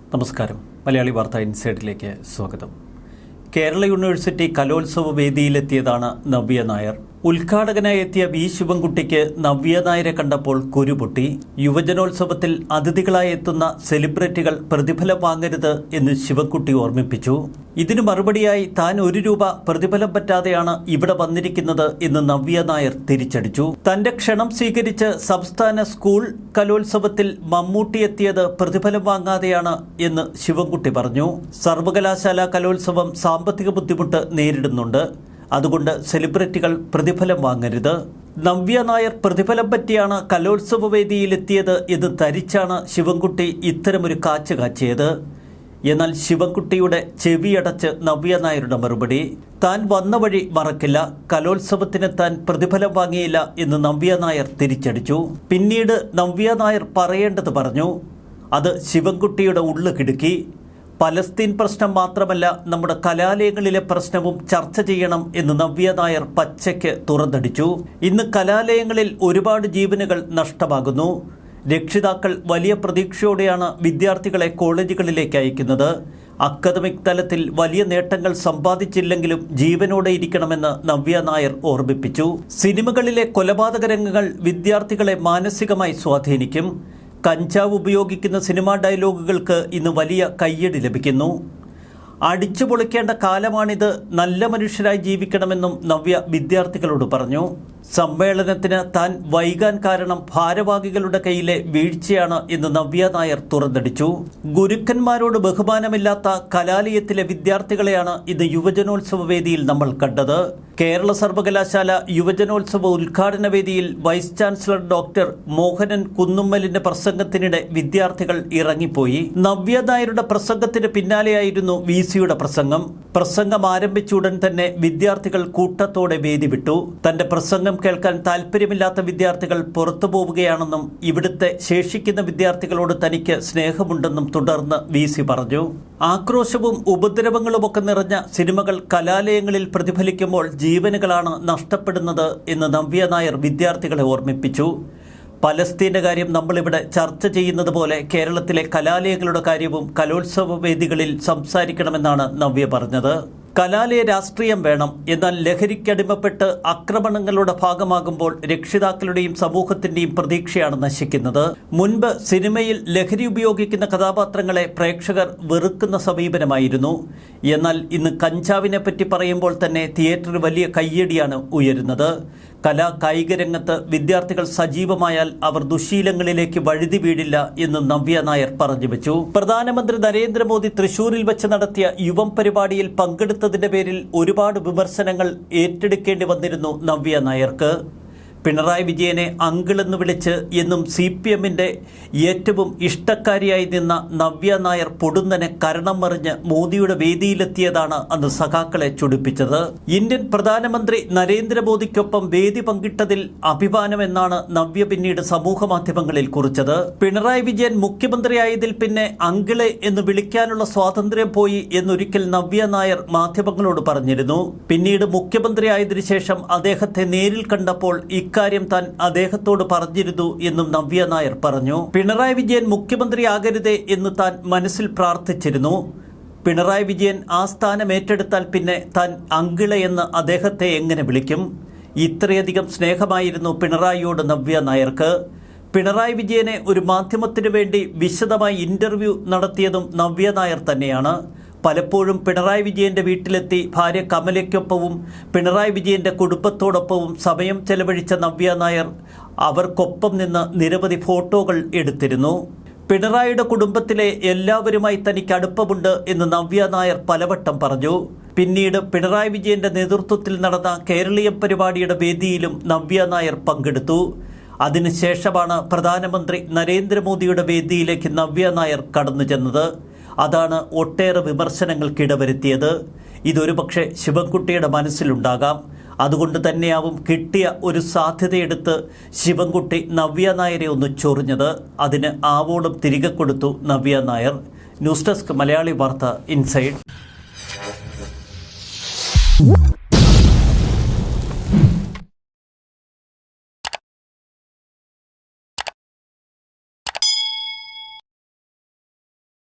നമസ്കാരം. മലയാളി വാർത്ത ഇൻസൈഡിലേക്ക് സ്വാഗതം. കേരള യൂണിവേഴ്സിറ്റി കലോത്സവ വേദിയിലെത്തിയതാണ് നവ്യ നായർ. ഉദ്ഘാടകനായി എത്തിയ വി. ശിവൻകുട്ടിക്ക് നവ്യ നായരെ കണ്ടപ്പോൾ കുരുപൊട്ടി. യുവജനോത്സവത്തിൽ അതിഥികളായി എത്തുന്ന സെലിബ്രിറ്റികൾ പ്രതിഫലം വാങ്ങരുത് എന്ന് ശിവൻകുട്ടി ഓർമ്മിപ്പിച്ചു. ഇതിനു മറുപടിയായി താൻ ഒരു രൂപ പ്രതിഫലം പറ്റാതെയാണ് ഇവിടെ വന്നിരിക്കുന്നത് എന്ന് നവ്യ നായർ തിരിച്ചടിച്ചു. തന്റെ ക്ഷണം സ്വീകരിച്ച് സംസ്ഥാന സ്കൂൾ കലോത്സവത്തിൽ മമ്മൂട്ടി എത്തിയത് പ്രതിഫലം വാങ്ങാതെയാണ് എന്ന് ശിവൻകുട്ടി പറഞ്ഞു. സർവകലാശാല കലോത്സവം സാമ്പത്തിക ബുദ്ധിമുട്ട് നേരിടുന്നുണ്ട്. അതുകൊണ്ട് സെലിബ്രിറ്റികൾ പ്രതിഫലം വാങ്ങരുത്. നവ്യ നായർ പ്രതിഫലം പറ്റിയാണ് കലോത്സവ വേദിയിലെത്തിയത് എന്ന് ധരിച്ചാണ് ശിവൻകുട്ടി ഇത്തരമൊരു കാച്ച് കാച്ചിയത്. എന്നാൽ ശിവൻകുട്ടിയുടെ ചെവിയടച്ച് നവ്യ നായരുടെ മറുപടി താൻ വന്ന വഴി മറക്കില്ല കലോത്സവത്തിന് താൻ പ്രതിഫലം വാങ്ങിയില്ല എന്ന് നവ്യ നായർ തിരിച്ചടിച്ചു. പിന്നീട് നവ്യ നായർ പറയേണ്ടത് പറഞ്ഞു. അത് ശിവൻകുട്ടിയുടെ ഉള്ളു കിടുക്കി. പലസ്തീൻ പ്രശ്നം മാത്രമല്ല നമ്മുടെ കലാലയങ്ങളിലെ പ്രശ്നവും ചർച്ച ചെയ്യണം എന്ന് നവ്യ നായർ പച്ചയ്ക്ക് തുറന്നടിച്ചു. ഇന്ന് കലാലയങ്ങളിൽ ഒരുപാട് ജീവനുകൾ നഷ്ടമാകുന്നു. രക്ഷിതാക്കൾ വലിയ പ്രതീക്ഷയോടെയാണ് വിദ്യാർത്ഥികളെ കോളേജുകളിലേക്ക് അയക്കുന്നത്. അക്കാദമിക് തലത്തിൽ വലിയ നേട്ടങ്ങൾ സമ്പാദിച്ചില്ലെങ്കിലും ജീവനോടെ ഇരിക്കണമെന്ന് നവ്യ നായർ ഓർമ്മിപ്പിച്ചു. സിനിമകളിലെ കൊലപാതക രംഗങ്ങൾ വിദ്യാർത്ഥികളെ മാനസികമായി സ്വാധീനിക്കും. കഞ്ചാവ് ഉപയോഗിക്കുന്ന സിനിമാ ഡയലോഗുകൾക്ക് ഇന്ന് വലിയ കയ്യടി ലഭിക്കുന്നു. അടിച്ചു പൊളിക്കേണ്ട കാലമാണിത്. നല്ല മനുഷ്യരായി ജീവിക്കണമെന്നും നവ്യ വിദ്യാർത്ഥികളോട് പറഞ്ഞു. സമ്മേളനത്തിന് താൻ വൈകാൻ കാരണം ഭാരവാഹികളുടെ കയ്യിലെ വീഴ്ചയാണ് എന്ന് നവ്യ നായർ തുറന്നടിച്ചു. ഗുരുക്കന്മാരോട് ബഹുമാനമില്ലാത്ത കലാലയത്തിലെ വിദ്യാർത്ഥികളെയാണ് ഇന്ന് യുവജനോത്സവ വേദിയിൽ നമ്മൾ കണ്ടത്. കേരള സർവകലാശാല യുവജനോത്സവ ഉദ്ഘാടന വേദിയിൽ വൈസ് ചാൻസലർ ഡോക്ടർ മോഹനൻ കുന്നുമ്മലിന്റെ പ്രസംഗത്തിനിടെ വിദ്യാർത്ഥികൾ ഇറങ്ങിപ്പോയി. നവ്യ നായരുടെ പ്രസംഗത്തിന് പിന്നാലെയായിരുന്നു വി സിയുടെ പ്രസംഗം. പ്രസംഗം ആരംഭിച്ചുടൻ തന്നെ വിദ്യാർത്ഥികൾ കൂട്ടത്തോടെ വേദി വിട്ടു. തന്റെ പ്രസംഗം കേൾക്കാൻ താല്പര്യമില്ലാത്ത വിദ്യാർത്ഥികൾ പുറത്തു പോവുകയാണെന്നും ഇവിടുത്തെ ശേഷിക്കുന്ന വിദ്യാർത്ഥികളോട് തനിക്ക് സ്നേഹമുണ്ടെന്നും തുടർന്ന് വി സി പറഞ്ഞു. ആക്രോശവും ഉപദ്രവങ്ങളുമൊക്കെ നിറഞ്ഞ സിനിമകൾ കലാലയങ്ങളിൽ പ്രതിഫലിക്കുമ്പോൾ ജീവനുകളാണ് നഷ്ടപ്പെടുന്നത് എന്ന് നവ്യ നായർ വിദ്യാർത്ഥികളെ ഓർമ്മിപ്പിച്ചു. പലസ്തീന്റെ കാര്യം നമ്മളിവിടെ ചർച്ച ചെയ്യുന്നത് പോലെ കേരളത്തിലെ കലാലയങ്ങളുടെ കാര്യവും കലോത്സവ വേദികളിൽ സംസാരിക്കണമെന്നാണ് നവ്യ പറഞ്ഞത്. കലാലയ രാഷ്ട്രീയം വേണം എന്നാൽ ലഹരിക്കടിമപ്പെട്ട് ആക്രമണങ്ങളുടെ ഭാഗമാകുമ്പോൾ രക്ഷിതാക്കളുടെയും സമൂഹത്തിന്റെയും പ്രതീക്ഷയാണ് നശിക്കുന്നത്. മുൻപ് സിനിമയിൽ ലഹരി ഉപയോഗിക്കുന്ന കഥാപാത്രങ്ങളെ പ്രേക്ഷകർ വെറുക്കുന്ന സമീപനമായിരുന്നു. എന്നാൽ ഇന്ന് കഞ്ചാവിനെ പറ്റി പറയുമ്പോൾ തന്നെ തിയേറ്ററിൽ വലിയ കയ്യടിയാണ് ഉയരുന്നത്. കലാ കായിക രംഗത്ത് വിദ്യാർത്ഥികൾ സജീവമായാൽ അവർ ദുശീലങ്ങളിലേക്ക് വഴുതി വീടില്ല എന്ന് നവ്യ നായർ പറഞ്ഞു വെച്ചു. പ്രധാനമന്ത്രി നരേന്ദ്രമോദി തൃശൂരിൽ വെച്ച് നടത്തിയ യുവം പരിപാടിയിൽ പങ്കെടുത്തതിന്റെ പേരിൽ ഒരുപാട് വിമർശനങ്ങൾ ഏറ്റെടുക്കേണ്ടി വന്നിരുന്നു നവ്യ നായർക്ക്. പിണറായി വിജയനെ അങ്കിളെന്ന് വിളിച്ച് എന്നും സി പി എമ്മിന്റെ ഏറ്റവും ഇഷ്ടക്കാരിയായി നിന്ന നവ്യ നായർ പൊടുന്നനെ കരണം മറിഞ്ഞ് മോദിയുടെ വേദിയിലെത്തിയതാണ് അന്ന് സഖാക്കളെ ചൊടിപ്പിച്ചത്. ഇന്ത്യൻ പ്രധാനമന്ത്രി നരേന്ദ്രമോദിക്കൊപ്പം വേദി പങ്കിട്ടതിൽ അഭിമാനമെന്നാണ് നവ്യ പിന്നീട് സമൂഹ മാധ്യമങ്ങളിൽ കുറിച്ചത്. പിണറായി വിജയൻ മുഖ്യമന്ത്രിയായതിൽ പിന്നെ അങ്കിളെ എന്ന് വിളിക്കാനുള്ള സ്വാതന്ത്ര്യം പോയി എന്നൊരിക്കൽ നവ്യ നായർ മാധ്യമങ്ങളോട് പറഞ്ഞിരുന്നു. പിന്നീട് മുഖ്യമന്ത്രിയായതിനു ശേഷം അദ്ദേഹത്തെ നേരിൽ കണ്ടപ്പോൾ ഇക്കാര്യം താൻ അദ്ദേഹത്തോട് പറഞ്ഞിരുന്നു എന്നും നവ്യ നായർ പറഞ്ഞു. പിണറായി വിജയൻ മുഖ്യമന്ത്രിയാകരുതേ എന്ന് താൻ മനസ്സിൽ പ്രാർത്ഥിച്ചിരുന്നു. പിണറായി വിജയൻ ആ സ്ഥാനം ഏറ്റെടുത്താൽ പിന്നെ താൻ അങ്കിള എന്ന് അദ്ദേഹത്തെ എങ്ങനെ വിളിക്കും? ഇത്രയധികം സ്നേഹമായിരുന്നു പിണറായിയോട് നവ്യ നായർക്ക്. പിണറായി വിജയനെ ഒരു മാധ്യമത്തിനു വേണ്ടി വിശദമായി ഇന്റർവ്യൂ നടത്തിയതും നവ്യ നായർ തന്നെയാണ്. പലപ്പോഴും പിണറായി വിജയന്റെ വീട്ടിലെത്തി ഭാര്യ കമലയ്ക്കൊപ്പവും പിണറായി വിജയന്റെ കുടുംബത്തോടൊപ്പവും സമയം ചെലവഴിച്ച നവ്യ നായർ അവർക്കൊപ്പം നിന്ന് നിരവധി ഫോട്ടോകൾ എടുത്തിരുന്നു. പിണറായിയുടെ കുടുംബത്തിലെ എല്ലാവരുമായി തനിക്ക് അടുപ്പമുണ്ട് എന്ന് നവ്യ നായർ പലവട്ടം പറഞ്ഞു. പിന്നീട് പിണറായി വിജയന്റെ നേതൃത്വത്തിൽ നടന്ന കേരളീയ പരിപാടിയുടെ വേദിയിലും നവ്യ നായർ പങ്കെടുത്തു. അതിനുശേഷമാണ് പ്രധാനമന്ത്രി നരേന്ദ്രമോദിയുടെ വേദിയിലേക്ക് നവ്യ നായർ കടന്നു ചെന്നത്. അതാണ് ഒട്ടേറെ വിമർശനങ്ങൾക്കിടവരുത്തിയത്. ഇതൊരു പക്ഷേ ശിവൻകുട്ടിയുടെ മനസ്സിലുണ്ടാകാം. അതുകൊണ്ട് തന്നെയാവും കിട്ടിയ ഒരു സാധ്യതയെടുത്ത് ശിവൻകുട്ടി നവ്യ നായരെ ഒന്ന് ചൊറിഞ്ഞത്. അതിന് ആവോളം തിരികെ കൊടുത്തു Navya Nair. News desk Malayali Vartha inside.